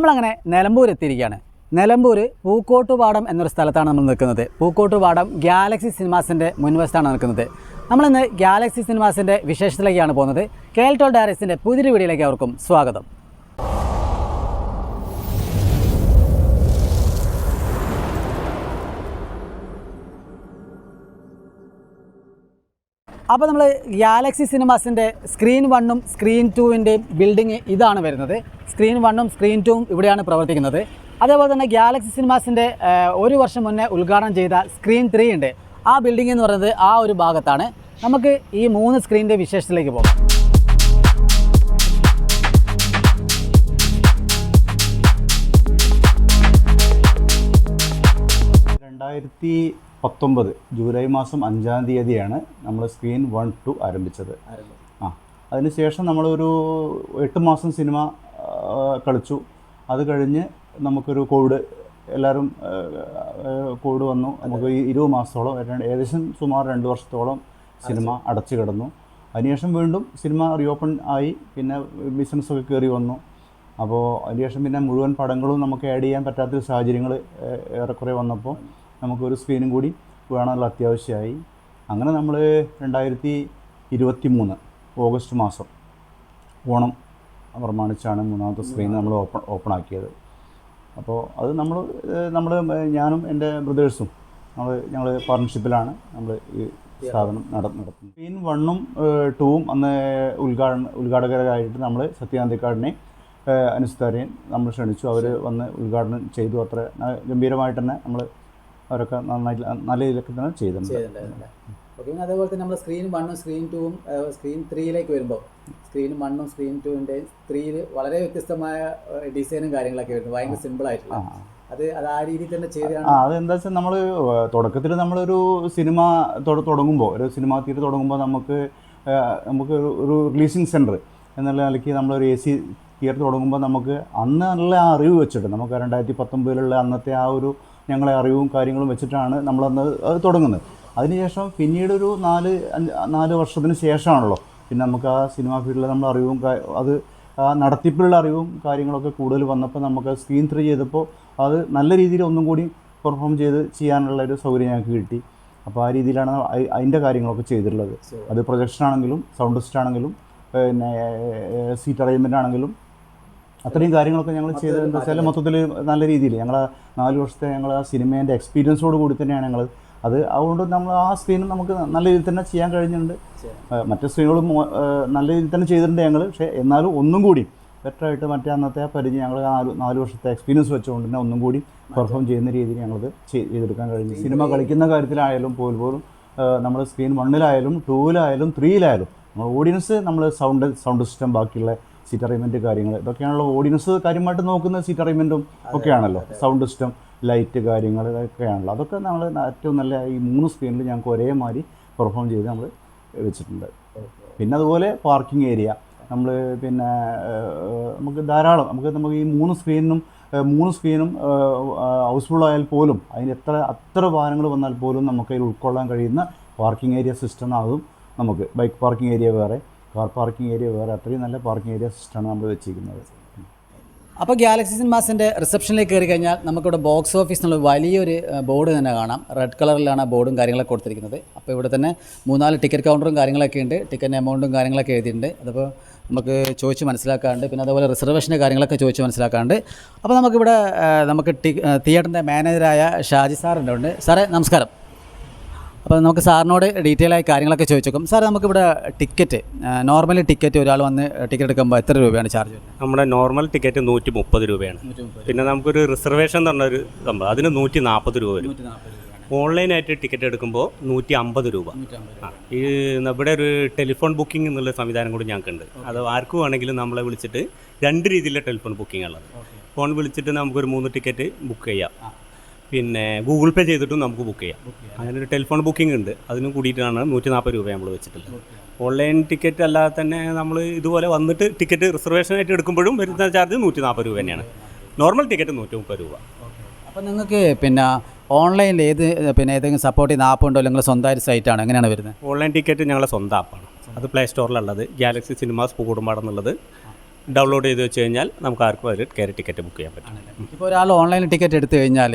നമ്മളങ്ങനെ നിലമ്പൂർ എത്തിയിരിക്കുകയാണ് നിലമ്പൂർ പൂക്കോട്ടുപാടം എന്നൊരു സ്ഥലത്താണ് നമ്മൾ നിൽക്കുന്നത്. പൂക്കോട്ടുപാടം ഗാലക്സി സിനിമാസിന്റെ മുൻവശത്താണ് നിൽക്കുന്നത്. നമ്മളിന്ന് ഗാലക്സി സിനിമാസിന്റെ വിശേഷത്തിലേക്കാണ് പോകുന്നത്. കേൾട്ടോൾ ഡയറക്സിന്റെ പുതിയൊരു വീഡിയോയിലേക്ക് അവർക്കും സ്വാഗതം. അപ്പോൾ നമ്മൾ ഗാലക്സി സിനിമാസിന്റെ സ്ക്രീൻ വണ്ണും സ്ക്രീൻ ടൂവിന്റെയും ബിൽഡിംഗ് ഇതാണ് വരുന്നത്. സ്ക്രീൻ വണ്ണും സ്ക്രീൻ ടൂവും ഇവിടെയാണ് പ്രവർത്തിക്കുന്നത്. അതേപോലെ തന്നെ ഗാലക്സി സിനിമാസിന്റെ ഒരു വർഷം മുന്നേ ഉദ്ഘാടനം ചെയ്ത സ്ക്രീൻ ത്രീ ഉണ്ട്. ആ ബിൽഡിംഗ് എന്ന് പറയുന്നത് ആ ഒരു ഭാഗത്താണ്. നമുക്ക് ഈ മൂന്ന് സ്ക്രീനിന്റെ വിശേഷത്തിലേക്ക് പോകാം. രണ്ടായിരത്തി പത്തൊമ്പത് ജൂലൈ മാസം അഞ്ചാം തീയതിയാണ് നമ്മൾ സ്ക്രീൻ വൺ ടു ആരംഭിച്ചത്. ആ അതിനുശേഷം നമ്മളൊരു എട്ട് മാസം സിനിമ കളിച്ചു. അത് കഴിഞ്ഞ് നമുക്കൊരു കോവിഡ് എല്ലാവരും കോവിഡ് വന്നു. നമുക്ക് ഇരുപത് മാസത്തോളം ഏകദേശം സുമാർ രണ്ട് വർഷത്തോളം സിനിമ അടച്ചു കിടന്നു. അതിനുശേഷം വീണ്ടും സിനിമ റീഓപ്പൺ ആയി പിന്നെ ബിസിനസ്സൊക്കെ കയറി വന്നു. അപ്പോൾ അതിനുശേഷം പിന്നെ മുഴുവൻ പടങ്ങളും നമുക്ക് ആഡ് ചെയ്യാൻ പറ്റാത്തൊരു സാഹചര്യങ്ങൾ ഏറെക്കുറെ വന്നപ്പോൾ നമുക്കൊരു സ്ക്രീനും കൂടി വേണമെന്നുള്ള അത്യാവശ്യമായി. അങ്ങനെ നമ്മൾ രണ്ടായിരത്തി ഇരുപത്തി മൂന്ന് ഓഗസ്റ്റ് മാസം ഓണം പ്രമാണിച്ചാണ് മൂന്നാമത്തെ സ്ക്രീൻ നമ്മൾ ഓപ്പൺ ഓപ്പൺ ആക്കിയത്. അപ്പോൾ അത് നമ്മൾ നമ്മൾ ഞാനും എന്റെ ബ്രദേഴ്സും നമ്മൾ ഞങ്ങൾ പാർട്ണർഷിപ്പിലാണ് നമ്മൾ ഈ സ്ഥാപനം നട നടത്തുന്നത്. സ്ക്രീൻ വണ്ണും ടൂവും അന്ന് ഉദ്ഘാടന ഉദ്ഘാടകരായിട്ട് നമ്മൾ സത്യാനന്ദിക്കാടിനെ അനുസ്താരെയും നമ്മൾ ക്ഷണിച്ചു. അവർ വന്ന് ഉദ്ഘാടനം ചെയ്തു. അത്ര ഗംഭീരമായിട്ട് തന്നെ നമ്മൾ അവരൊക്കെ നന്നായിട്ട് നല്ല രീതിയിലൊക്കെ തന്നെ ചെയ്തിട്ടുണ്ട്. ഓക്കെ അതേപോലെ തന്നെ നമ്മൾ സ്ക്രീൻ വണ്ണും സ്ക്രീൻ ടൂവും സ്ക്രീൻ ത്രീയിലേക്ക് വരുമ്പോൾ സ്ക്രീൻ വണ്ണും സ്ക്രീൻ ടൂവിന്റെ ത്രീയിൽ വളരെ വ്യത്യസ്തമായ ഡിസൈനും കാര്യങ്ങളൊക്കെ വരുന്നു ഭയങ്കര സിമ്പിൾ ആയിട്ടുള്ള. അത് അത് ആ രീതിയിൽ തന്നെ ചെയ്താണ് അതെന്താ വെച്ചാൽ നമ്മൾ തുടക്കത്തിൽ നമ്മളൊരു സിനിമ തുടങ്ങുമ്പോൾ ഒരു സിനിമ തീയറ്റർ തുടങ്ങുമ്പോൾ നമുക്ക് നമുക്ക് ഒരു- റിലീസിങ് സെന്റർ എന്നുള്ള നിലയ്ക്ക് നമ്മളൊരു എ സി തിയേറ്റർ തുടങ്ങുമ്പോൾ നമുക്ക് അന്ന് നല്ല ആ അറിവ് വെച്ചിട്ട് നമുക്ക് രണ്ടായിരത്തി പത്തൊമ്പതിലുള്ള അന്നത്തെ ആ ഒരു ഞങ്ങളെ അറിവും കാര്യങ്ങളും വെച്ചിട്ടാണ് നമ്മളന്ന് അത് തുടങ്ങുന്നത്. അതിനുശേഷം പിന്നീട് ഒരു നാല് നാല് വർഷത്തിന് ശേഷമാണല്ലോ പിന്നെ നമുക്ക് ആ സിനിമാ ഫീൽഡിൽ നമ്മൾ അറിവും അത് നടത്തിപ്പിലുള്ള അറിവും കാര്യങ്ങളൊക്കെ കൂടുതൽ വന്നപ്പോൾ നമുക്ക് സ്ക്രീൻ ത്രീ ചെയ്തപ്പോൾ അത് നല്ല രീതിയിൽ ഒന്നും കൂടി പെർഫോം ചെയ്ത് ചെയ്യാനുള്ള ഒരു സൗകര്യം ഞങ്ങൾക്ക് കിട്ടി. അപ്പോൾ ആ രീതിയിലാണ് അതിന്റെ കാര്യങ്ങളൊക്കെ ചെയ്തിട്ടുള്ളത്. അത് പ്രൊജക്ഷൻ ആണെങ്കിലും സൗണ്ട് സിസ്റ്റം ആണെങ്കിലും പിന്നെ സീറ്റ് അറേഞ്ച്മെന്റ് ആണെങ്കിലും അത്രയും കാര്യങ്ങളൊക്കെ ഞങ്ങൾ ചെയ്തതെന്ന് വെച്ചാൽ മൊത്തത്തിൽ നല്ല രീതിയിൽ ഞങ്ങൾ ആ നാല് വർഷത്തെ ഞങ്ങൾ ആ സിനിമേന്റെ എക്സ്പീരിയൻസോട് കൂടി തന്നെയാണ് ഞങ്ങൾ അത് അതുകൊണ്ട് നമ്മൾ ആ സ്ക്രീനും നമുക്ക് നല്ല രീതിയിൽ തന്നെ ചെയ്യാൻ കഴിഞ്ഞിട്ടുണ്ട്. മറ്റു സ്ക്രീനുകളും നല്ല രീതിയിൽ തന്നെ ചെയ്തിട്ടുണ്ട് ഞങ്ങൾ പക്ഷേ എന്നാലും ഒന്നും കൂടി ബെറ്ററായിട്ട് മറ്റേ അന്നത്തെ പരിചയം ഞങ്ങൾ നാല് നാല് വർഷത്തെ എക്സ്പീരിയൻസ് വെച്ചുകൊണ്ട് തന്നെ ഒന്നും കൂടി പെർഫോം ചെയ്യുന്ന രീതിയിൽ ഞങ്ങളത് ചെയ്- ചെയ്തെടുക്കാൻ കഴിഞ്ഞു. സിനിമ കളിക്കുന്ന കാര്യത്തിലായാലും പോലും പോലും നമ്മൾ സ്ക്രീൻ വണ്ണിലായാലും ടൂവിലായാലും ത്രീയിലായാലും നമ്മൾ ഓഡിയൻസ് നമ്മൾ സൗണ്ട് സൗണ്ട് സിസ്റ്റം ബാക്കിയുള്ള സീറ്റ് അറേഞ്ച്മെന്റ് കാര്യങ്ങൾ ഇതൊക്കെയാണല്ലോ ഓഡിയൻസ് കാര്യമായിട്ട് നോക്കുന്ന സീറ്റ് അറേഞ്ച്മെന്റും ഒക്കെയാണല്ലോ. സൗണ്ട് സിസ്റ്റം ലൈറ്റ് കാര്യങ്ങൾ ഇതൊക്കെയാണല്ലോ. അതൊക്കെ നമ്മൾ ഏറ്റവും നല്ല ഈ മൂന്ന് സ്ക്രീനിൽ ഞങ്ങൾക്ക് ഒരേമാതിരി പെർഫോം ചെയ്ത് നമ്മൾ വെച്ചിട്ടുണ്ട്. പിന്നെ അതുപോലെ പാർക്കിംഗ് ഏരിയ നമ്മൾ പിന്നെ നമുക്ക് ധാരാളം നമുക്ക് നമുക്ക് ഈ മൂന്ന് സ്ക്രീനിനും മൂന്ന് സ്ക്രീനും ഹൗസ്ഫുൾ ആയാൽ പോലും അതിന് എത്ര അത്ര വാഹനങ്ങൾ വന്നാൽ പോലും നമുക്ക് അതിൽ ഉൾക്കൊള്ളാൻ കഴിയുന്ന പാർക്കിംഗ് ഏരിയ സിസ്റ്റം അതും നമുക്ക്. ബൈക്ക് പാർക്കിംഗ് ഏരിയ വേറെ. കാർ പാർക്കിംഗ് ഏരിയ വേറെ. അത്രയും നല്ല പാർക്കിംഗ് ഏരിയ സിസ്റ്റമാണ് നമ്മൾ വെച്ചിരിക്കുന്നത്. അപ്പോൾ ഗാലക്സി സിനിമാസിന്റെ റിസപ്ഷനിലേക്ക് കയറി കഴിഞ്ഞാൽ നമുക്കിവിടെ ബോക്സ് ഓഫീസ് എന്നുള്ള വലിയൊരു ബോർഡ് തന്നെ കാണാം. റെഡ് കളറിലാണ് ബോർഡും കാര്യങ്ങളൊക്കെ കൊടുത്തിരിക്കുന്നത്. അപ്പോൾ ഇവിടെ തന്നെ മൂന്നാൽ ടിക്കറ്റ് കൗണ്ടറും കാര്യങ്ങളൊക്കെ ഉണ്ട്. ടിക്കറ്റ് എമൗണ്ടും കാര്യങ്ങളൊക്കെ എഴുതിയിട്ടുണ്ട്. അതപ്പോൾ നമുക്ക് ചോദിച്ച് മനസ്സിലാക്കാണ്ട് പിന്നെ അതുപോലെ റിസർവേഷന്റെ കാര്യങ്ങളൊക്കെ ചോദിച്ച് മനസ്സിലാക്കാണ്ട്. അപ്പോൾ നമുക്കിവിടെ നമുക്ക് തിയേറ്ററിന്റെ മാനേജറായ ഷാജി ഉണ്ട്. സാറേ നമസ്കാരം. അപ്പോൾ നമുക്ക് സാറിനോട് ഡീറ്റെയിൽ ആയി കാര്യങ്ങളൊക്കെ ചോദിച്ചേക്കും. സാർ നമുക്കിവിടെ ടിക്കറ്റ് നോർമൽ ടിക്കറ്റ് ഒരാൾ വന്ന് ടിക്കറ്റ് എടുക്കുമ്പോൾ എത്ര രൂപയാണ് ചാർജ് നമ്മുടെ നോർമൽ ടിക്കറ്റ് നൂറ്റി മുപ്പത് രൂപയാണ് പിന്നെ നമുക്കൊരു റിസർവേഷൻ എന്ന് പറഞ്ഞൊരു സംഭവം അതിന് നൂറ്റി നാൽപ്പത് രൂപ വരും. ഓൺലൈനായിട്ട് ടിക്കറ്റ് എടുക്കുമ്പോൾ നൂറ്റി അമ്പത് രൂപ. ഈ നമ്മുടെ ഒരു ടെലിഫോൺ ബുക്കിംഗ് എന്നുള്ള സംവിധാനം കൂടി ഞങ്ങൾക്കുണ്ട് അത് ആർക്കും വേണമെങ്കിലും നമ്മളെ വിളിച്ചിട്ട് രണ്ട് രീതിയിലുള്ള ടെലിഫോൺ ബുക്കിംഗ് ഉള്ളത്. ഫോൺ വിളിച്ചിട്ട് നമുക്കൊരു മൂന്ന് ടിക്കറ്റ് ബുക്ക് ചെയ്യാം. പിന്നെ ഗൂഗിൾ പേ ചെയ്തിട്ടും നമുക്ക് ബുക്ക് ചെയ്യാം. അങ്ങനെ ഒരു ടെലിഫോൺ ബുക്കിംഗ് ഉണ്ട്. അതിനും കൂടിയിട്ടാണ് നൂറ്റി നാൽപ്പത് രൂപ നമ്മൾ വെച്ചിട്ടുള്ളത്. ഓൺലൈൻ ടിക്കറ്റ് അല്ലാതെ തന്നെ നമ്മൾ ഇതുപോലെ വന്നിട്ട് ടിക്കറ്റ് റിസർവേഷനായിട്ട് എടുക്കുമ്പോഴും വരുന്ന ചാർജ് നൂറ്റി നാൽപ്പത് രൂപ തന്നെയാണ്. നോർമൽ ടിക്കറ്റ് നൂറ്റി മുപ്പത് രൂപ. അപ്പോൾ നിങ്ങൾക്ക് പിന്നെ ഓൺലൈനിൽ ഏത് പിന്നെ ഏതെങ്കിലും സപ്പോർട്ട് ചെയ്യുന്ന ആപ്പ് ഉണ്ടോ? അല്ലെങ്കിൽ സ്വന്തമായിട്ട് സൈറ്റാണ് എങ്ങനെയാണ് വരുന്നത്? ഓൺലൈൻ ടിക്കറ്റ് ഞങ്ങളുടെ സ്വന്തം ആപ്പാണ് അത് പ്ലേ സ്റ്റോറിലുള്ളത് ഗാലക്സി സിനിമാസ് പൂക്കുടുംപാടം എന്നുള്ളത്. ഡൗൺലോഡ് ചെയ്ത് വെച്ച് കഴിഞ്ഞാൽ നമുക്ക് ആർക്കും അതിൽ കയറി ടിക്കറ്റ് ബുക്ക് ചെയ്യാൻ പറ്റും ഇപ്പോൾ ഒരാൾ ഓൺലൈൻ ടിക്കറ്റ് എടുത്തു കഴിഞ്ഞാൽ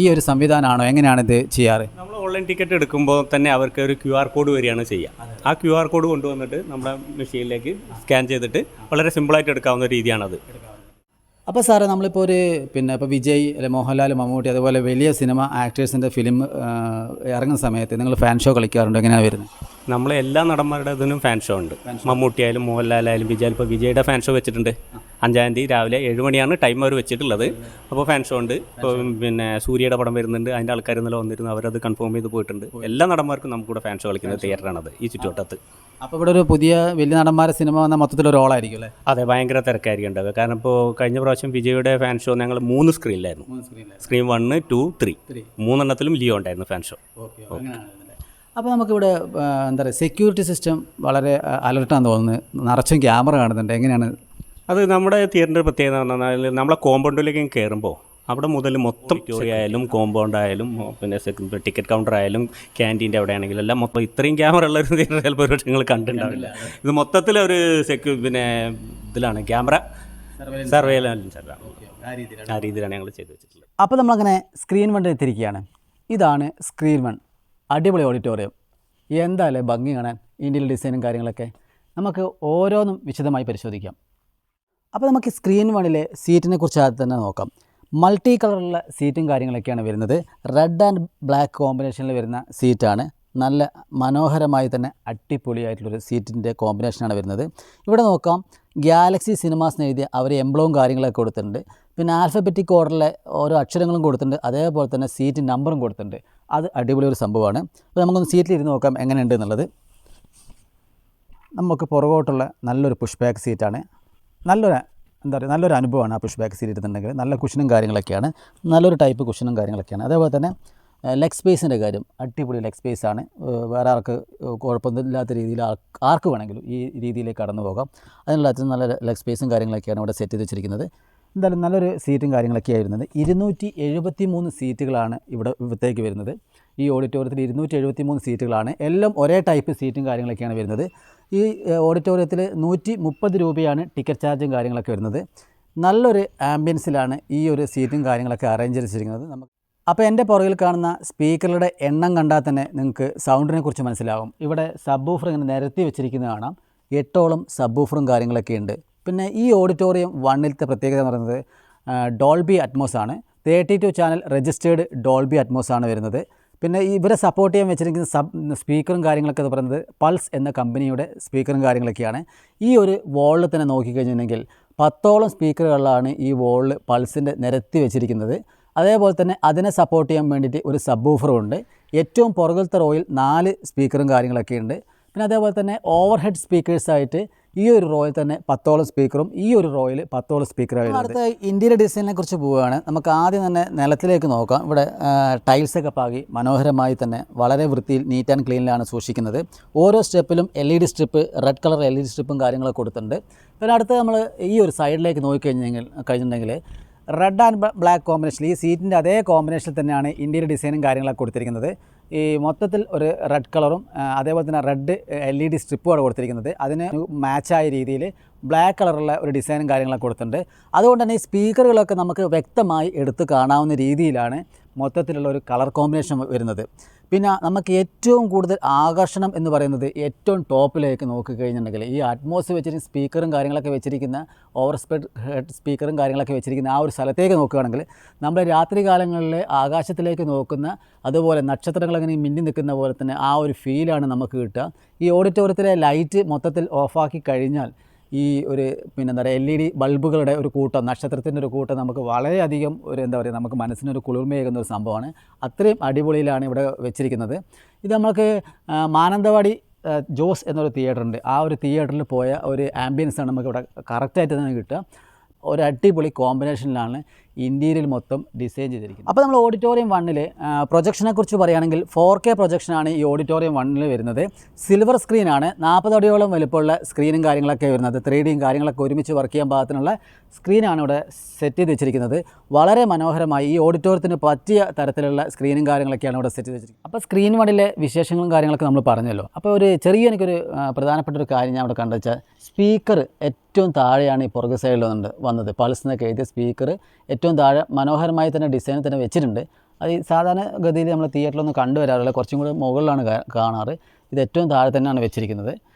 ഈ ഒരു സംവിധാനമാണോ? എങ്ങനെയാണ് ഇത് ചെയ്യാറ്? നമ്മൾ ഓൺലൈൻ ടിക്കറ്റ് എടുക്കുമ്പോൾ തന്നെ അവർക്ക് ഒരു ക്യു ആർ കോഡ് വരികയാണ് ചെയ്യുക. ആ ക്യു ആർ കോഡ് കൊണ്ടുവന്നിട്ട് നമ്മുടെ മെഷീനിലേക്ക് സ്കാൻ ചെയ്തിട്ട് വളരെ സിമ്പിളായിട്ട് എടുക്കാവുന്ന രീതിയാണത്. അപ്പോൾ സാറേ നമ്മളിപ്പോൾ ഒരു പിന്നെ ഇപ്പോൾ വിജയ് അല്ലെ മോഹൻലാൽ മമ്മൂട്ടി അതുപോലെ വലിയ സിനിമ ആക്ടേഴ്സിന്റെ ഫിലിം ഇറങ്ങുന്ന സമയത്ത് നിങ്ങൾ ഫാൻ ഷോ കളിക്കാറുണ്ട്? എങ്ങനെയാണ് വരുന്നത്? നമ്മളെ എല്ലാ നടന്മാരുടെ ഇതിനും ഫാൻ ഷോ ഉണ്ട്. മമ്മൂട്ടി ആയാലും മോഹൻലാലായാലും വിജയ്. ഇപ്പോൾ വിജയുടെ ഫാൻ ഷോ വെച്ചിട്ടുണ്ട്. അഞ്ചാം തീയതി രാവിലെ ഏഴ് മണിയാണ് ടൈം അവർ വെച്ചിട്ടുള്ളത്. അപ്പോൾ ഫാൻ ഷോ ഉണ്ട്. ഇപ്പോൾ പിന്നെ സൂര്യയുടെ പടം വരുന്നുണ്ട്. അതിന്റെ ആൾക്കാർ ഇന്നലെ വന്നിരുന്നു. അവരത് കൺഫേം ചെയ്ത് പോയിട്ടുണ്ട്. എല്ലാ നടന്മാർക്കും നമുക്കിവിടെ ഫാൻ ഷോ കളിക്കുന്ന തിയേറ്ററാണത് ഈ ചുറ്റുവട്ടത്ത്. അപ്പോൾ ഇവിടെ ഒരു പുതിയ വലിയ നടന്മാരെ സിനിമ വന്ന മൊത്തത്തിൽ ഒരു റോളായിരിക്കും അല്ലേ? അതെ ഭയങ്കര തിരക്കായിരിക്കും ഉണ്ടാവുക. കാരണം ഇപ്പോൾ കഴിഞ്ഞ പ്രാവശ്യം വിജയുടെ ഫാൻ ഷോ ഞങ്ങൾ മൂന്ന് സ്ക്രീനിലായിരുന്നു സ്ക്രീൻ വണ്ണ് ടു ത്രീ മൂന്നെണ്ണത്തിലും ലിയോ ഉണ്ടായിരുന്നു ഫാൻ ഷോ അപ്പോൾ നമുക്കിവിടെ എന്താ പറയുക സെക്യൂരിറ്റി സിസ്റ്റം വളരെ അലർട്ടാന്ന് തോന്നുന്നത് നിറച്ചും ക്യാമറ കാണുന്നുണ്ട്. എങ്ങനെയാണ് അത് നമ്മുടെ തിയേറ്ററിന്റെ പ്രത്യേകത എന്ന് പറഞ്ഞാൽ നമ്മളെ കോമ്പൗണ്ടിലേക്ക് കയറുമ്പോൾ അവിടെ മുതൽ മൊത്തം ആയാലും കോമ്പൗണ്ട് ആയാലും പിന്നെ ടിക്കറ്റ് കൗണ്ടർ ആയാലും ക്യാന്റീന്റെ അവിടെ ആണെങ്കിലും എല്ലാം മൊത്തം ഇത്രയും ക്യാമറ ഉള്ള ഒരു തിയേറ്റർ ചിലപ്പോൾ ഒരു നിങ്ങൾ കണ്ടിട്ടുണ്ടാവില്ല. ഇത് മൊത്തത്തിൽ ഒരു സെക്യൂ പിന്നെ ഇതിലാണ് ക്യാമറ സർവേലൻസ് ആ രീതിയിലാണ്. ഞങ്ങൾ ചെയ്ത് വെച്ചിട്ടുള്ളത്. അപ്പോൾ നമ്മളങ്ങനെ സ്ക്രീൻ വൺ എത്തിയിരിക്കുകയാണ്. ഇതാണ് സ്ക്രീൻ വൺ അടിപൊളി ഓഡിറ്റോറിയം എന്തായാലും ഭംഗി കാണാൻ? ഇന്ത്യയിലെ ഡിസൈനും കാര്യങ്ങളൊക്കെ. നമുക്ക് ഓരോന്നും വിശദമായി പരിശോധിക്കാം. അപ്പോൾ നമുക്ക് സ്ക്രീൻ വണിലെ സീറ്റിനെ കുറിച്ച് ആദ്യം തന്നെ നോക്കാം. മൾട്ടി കളറുള്ള സീറ്റും കാര്യങ്ങളൊക്കെയാണ് വരുന്നത്. റെഡ് ആൻഡ് ബ്ലാക്ക് കോമ്പിനേഷനിൽ വരുന്ന സീറ്റാണ് നല്ല മനോഹരമായി തന്നെ അടിപൊളിയായിട്ടുള്ളൊരു സീറ്റിന്റെ കോമ്പിനേഷനാണ് വരുന്നത്. ഇവിടെ നോക്കാം. ഗാലക്സി സിനിമാസ് എന്ന് എഴുതിയ അവർ എംബ്ലവും കാര്യങ്ങളൊക്കെ കൊടുത്തിട്ടുണ്ട്. പിന്നെ ആൽഫബറ്റിക് ഓർഡറിലെ ഓരോ അക്ഷരങ്ങളും കൊടുത്തിട്ടുണ്ട്. അതേപോലെ തന്നെ സീറ്റ് നമ്പറും കൊടുത്തിട്ടുണ്ട്. അത് അടിപൊളി ഒരു സംഭവമാണ്. അപ്പോൾ നമുക്കൊന്ന് സീറ്റിലിരുന്ന് നോക്കാം എങ്ങനെയുണ്ട് എന്നുള്ളത്. നമുക്ക് പുറകോട്ടുള്ള നല്ലൊരു പുഷ് ബാക്ക് സീറ്റാണ് നല്ലൊരു എന്താ പറയുക നല്ലൊരു അനുഭവമാണ് ആ പുഷ് ബാക്ക് സീറ്റ് ഇരുന്നുണ്ടെങ്കിൽ നല്ല കുഷനും കാര്യങ്ങളൊക്കെയാണ്. നല്ലൊരു ടൈപ്പ് കുഷനും കാര്യങ്ങളൊക്കെയാണ്. അതേപോലെ തന്നെ ലെഗ് സ്പേസിന്റെ കാര്യം. അടിപൊളി ലെഗ് സ്പേസ് ആണ്. വേറെ ആർക്ക് കുഴപ്പമൊന്നുമില്ലാത്ത രീതിയിൽ ആർക്ക് വേണമെങ്കിലും ഈ രീതിയിലേക്ക് കടന്നു പോകാം. അതിനുള്ള അച്ഛൻ നല്ല ലെഗ് സ്പേസും കാര്യങ്ങളൊക്കെയാണ് ഇവിടെ സെറ്റ് ചെയ്ത് വെച്ചിരിക്കുന്നത്. എന്തായാലും നല്ലൊരു സീറ്റും കാര്യങ്ങളൊക്കെ ആയിരുന്നത് ഇരുന്നൂറ്റി എഴുപത്തി മൂന്ന് സീറ്റുകളാണ് ഇവിടെ ഇവിടത്തേക്ക് വരുന്നത്. ഈ ഓഡിറ്റോറിയത്തിൽ ഇരുന്നൂറ്റി എഴുപത്തി മൂന്ന് സീറ്റുകളാണ് എല്ലാം ഒരേ ടൈപ്പ് സീറ്റും കാര്യങ്ങളൊക്കെയാണ് വരുന്നത്. ഈ ഓഡിറ്റോറിയത്തിൽ നൂറ്റി മുപ്പത് രൂപയാണ് ടിക്കറ്റ് ചാർജും കാര്യങ്ങളൊക്കെ വരുന്നത്. നല്ലൊരു ആംബിയൻസിലാണ് ഈ ഒരു സീറ്റും കാര്യങ്ങളൊക്കെ അറേഞ്ച് ചെയ്തിരിക്കുന്നത്. നമുക്ക് അപ്പോൾ എന്റെ പുറകിൽ കാണുന്ന സ്പീക്കറുടെ എണ്ണം കണ്ടാൽ തന്നെ നിങ്ങൾക്ക് സൗണ്ടിനെ കുറിച്ച് മനസ്സിലാവും. ഇവിടെ സബ് ഊഫർ ഇങ്ങനെ നിരത്തി വെച്ചിരിക്കുന്നത് കാണാം. എട്ടോളം സബ് ഊഫറും കാര്യങ്ങളൊക്കെ ഉണ്ട്. പിന്നെ ഈ ഓഡിറ്റോറിയം വണ്ണിലത്തെ പ്രത്യേകത എന്ന് പറയുന്നത് ഡോൾബി അറ്റ്മോസ് ആണ്. Thirty two channel registered Dolby Atmos ആണ് വരുന്നത്. പിന്നെ ഇവരെ സപ്പോർട്ട് ചെയ്യാൻ വെച്ചിരിക്കുന്ന സബ് സ്പീക്കറും കാര്യങ്ങളൊക്കെ എന്ന് പറയുന്നത് പൾസ് എന്ന കമ്പനിയുടെ സ്പീക്കറും കാര്യങ്ങളൊക്കെയാണ്. ഈ ഒരു വോളിൽ തന്നെ നോക്കിക്കഴിഞ്ഞിട്ടുണ്ടെങ്കിൽ പത്തോളം സ്പീക്കറുകളിലാണ് ഈ വോളിൽ പൾസിന്റെ നിരത്തി വെച്ചിരിക്കുന്നത്. അതേപോലെ തന്നെ അതിനെ സപ്പോർട്ട് ചെയ്യാൻ വേണ്ടിയിട്ട് ഒരു സബ് ഊഫറും ഉണ്ട്. ഏറ്റവും പുറകിലത്തെ റോയിൽ നാല് സ്പീക്കറും കാര്യങ്ങളൊക്കെ ഉണ്ട്. പിന്നെ അതേപോലെ തന്നെ ഓവർ ഹെഡ് സ്പീക്കേഴ്സായിട്ട് ഈ ഒരു റോയിൽ തന്നെ പത്തോളം സ്പീക്കറും ഈ ഒരു റോയിൽ പത്തോളം സ്പീക്കറും അടുത്ത ഇന്ത്യയിലെ ഡിസൈനിനെ കുറിച്ച് പോവുകയാണ്. നമുക്ക് ആദ്യം തന്നെ നിലത്തിലേക്ക് നോക്കാം. ഇവിടെ ടൈൽസൊക്കെ പാകി മനോഹരമായി തന്നെ വളരെ വൃത്തിയിൽ നീറ്റ് ആൻഡ് ക്ലീനിലാണ് സൂക്ഷിക്കുന്നത്. ഓരോ സ്റ്റെപ്പിലും L E D strip red colour L E D സ്ട്രിപ്പും കാര്യങ്ങളൊക്കെ കൊടുത്തിട്ടുണ്ട്. പിന്നെ അടുത്ത് നമ്മൾ ഈ ഒരു സൈഡിലേക്ക് നോക്കിക്കഴിഞ്ഞെങ്കിൽ കഴിഞ്ഞിട്ടുണ്ടെങ്കിൽ റെഡ് ആൻഡ് ബ്ലാക്ക് കോമ്പിനേഷൻ ഈ സീറ്റിന്റെ അതേ കോമ്പിനേഷനിൽ തന്നെയാണ് ഇന്ത്യയുടെ ഡിസൈനും കാര്യങ്ങളൊക്കെ കൊടുത്തിരിക്കുന്നത്. ഈ മൊത്തത്തിൽ ഒരു റെഡ് കളറും അതേപോലെ തന്നെ റെഡ് എൽ ഇ ഡി സ്ട്രിപ്പുമാണ് കൊടുത്തിരിക്കുന്നത്. അതിന് മാച്ചായ രീതിയിൽ ബ്ലാക്ക് കളറുള്ള ഒരു ഡിസൈനും കാര്യങ്ങളൊക്കെ കൊടുത്തിട്ടുണ്ട്. അതുകൊണ്ട് തന്നെ ഈ സ്പീക്കറുകളൊക്കെ നമുക്ക് വ്യക്തമായി എടുത്ത് കാണാവുന്ന രീതിയിലാണ് മൊത്തത്തിലുള്ള ഒരു കളർ കോമ്പിനേഷൻ വരുന്നത്. പിന്നെ നമുക്ക് ഏറ്റവും കൂടുതൽ ആകർഷണം എന്ന് പറയുന്നത് ഏറ്റവും ടോപ്പിലേക്ക് നോക്കിക്കഴിഞ്ഞിട്ടുണ്ടെങ്കിൽ ഈ അറ്റ്മോസ് വെച്ചിട്ട് സ്പീക്കറും കാര്യങ്ങളൊക്കെ വെച്ചിരിക്കുന്ന ഓവർ സ്പെഡ് ഹെഡ് സ്പീക്കറും കാര്യങ്ങളൊക്കെ വെച്ചിരിക്കുന്ന ആ ഒരു സ്ഥലത്തേക്ക് നോക്കുകയാണെങ്കിൽ നമ്മൾ രാത്രി കാലങ്ങളിൽ ആകാശത്തിലേക്ക് നോക്കുന്ന അതുപോലെ നക്ഷത്രങ്ങൾ അങ്ങനെ മിന്നി നിൽക്കുന്ന പോലെ തന്നെ ആ ഒരു ഫീലാണ് നമുക്ക് കിട്ടുക. ഈ ഓഡിറ്റോറിയത്തിലെ ലൈറ്റ് മൊത്തത്തിൽ ഓഫാക്കി കഴിഞ്ഞാൽ ഈ ഒരു പിന്നെ എന്താ പറയുക എൽ ഇ ഡി ബൾബുകളുടെ ഒരു കൂട്ടം നക്ഷത്രത്തിന്റെ ഒരു കൂട്ടം നമുക്ക് വളരെയധികം ഒരു എന്താ പറയുക നമുക്ക് മനസ്സിനൊരു കുളിർമയേകുന്ന ഒരു സംഭവമാണ്. അത്രയും അടിപൊളിയിലാണ് ഇവിടെ വെച്ചിരിക്കുന്നത്. ഇത് നമുക്ക് മാനന്തവാടി ജോസ് എന്നൊരു തിയേറ്റർ ഉണ്ട്. ആ ഒരു തിയേറ്ററിൽ പോയ ഒരു ആംബിയൻസാണ് നമുക്ക് ഇവിടെ കറക്റ്റായിട്ട് തന്നെ കിട്ടുക. ഒരു അടിപൊളി കോമ്പിനേഷനിലാണ് ഇന്റീരിയൽ മൊത്തം ഡിസൈൻ ചെയ്തിരിക്കുന്നത് അപ്പോൾ നമ്മൾ ഓഡിറ്റോറിയം വണ്ണിൽ പ്രൊജക്ഷനെ കുറിച്ച് പറയുകയാണെങ്കിൽ ഫോർ കെ പ്രൊജക്ഷനാണ് ഈ ഓഡിറ്റോറിയം വണ്ണിൽ വരുന്നത്. സിൽവർ സ്ക്രീനാണ് നാൽപ്പത് അടിയോളം വലുപ്പമുള്ള സ്ക്രീനും കാര്യങ്ങളൊക്കെ വരുന്നത്. ത്രീ ഡിയും കാര്യങ്ങളൊക്കെ ഒരുമിച്ച് വർക്ക് ചെയ്യാൻ പാകത്തിനുള്ള സ്ക്രീനാണ് ഇവിടെ സെറ്റ് ചെയ്ത് വെച്ചിരിക്കുന്നത്. വളരെ മനോഹരമായി ഈ ഓഡിറ്റോറിയത്തിന് പറ്റിയ തരത്തിലുള്ള സ്ക്രീനും കാര്യങ്ങളൊക്കെയാണ് ഇവിടെ സെറ്റ് ചെയ്ത് വെച്ചിരിക്കുന്നത്. അപ്പോൾ സ്ക്രീൻ വണ്ണിലെ വിശേഷങ്ങളും കാര്യങ്ങളൊക്കെ നമ്മൾ പറഞ്ഞല്ലോ. അപ്പോൾ ഒരു ചെറിയ എനിക്കൊരു പ്രധാനപ്പെട്ട ഒരു കാര്യം ഞാൻ ഇവിടെ കണ്ടു വെച്ചാൽ സ്പീക്കർ ഏറ്റവും താഴെയാണ് ഈ പുറകു സൈഡിൽ വന്നത്. പൾസ് എന്നൊക്കെ എഴുതിയ സ്പീക്കർ ഏറ്റവും താഴെ മനോഹരമായി തന്നെ ഡിസൈൻ തന്നെ വെച്ചിട്ടുണ്ട്. അത് ഈ സാധാരണ ഗതിയിൽ നമ്മൾ തിയേറ്ററിലൊന്നും കണ്ടുവരാറില്ല. കുറച്ചും കൂടി മുകളിലാണ് കാണാറ്. ഇത് ഏറ്റവും താഴെ തന്നെയാണ് വെച്ചിരിക്കുന്നത്.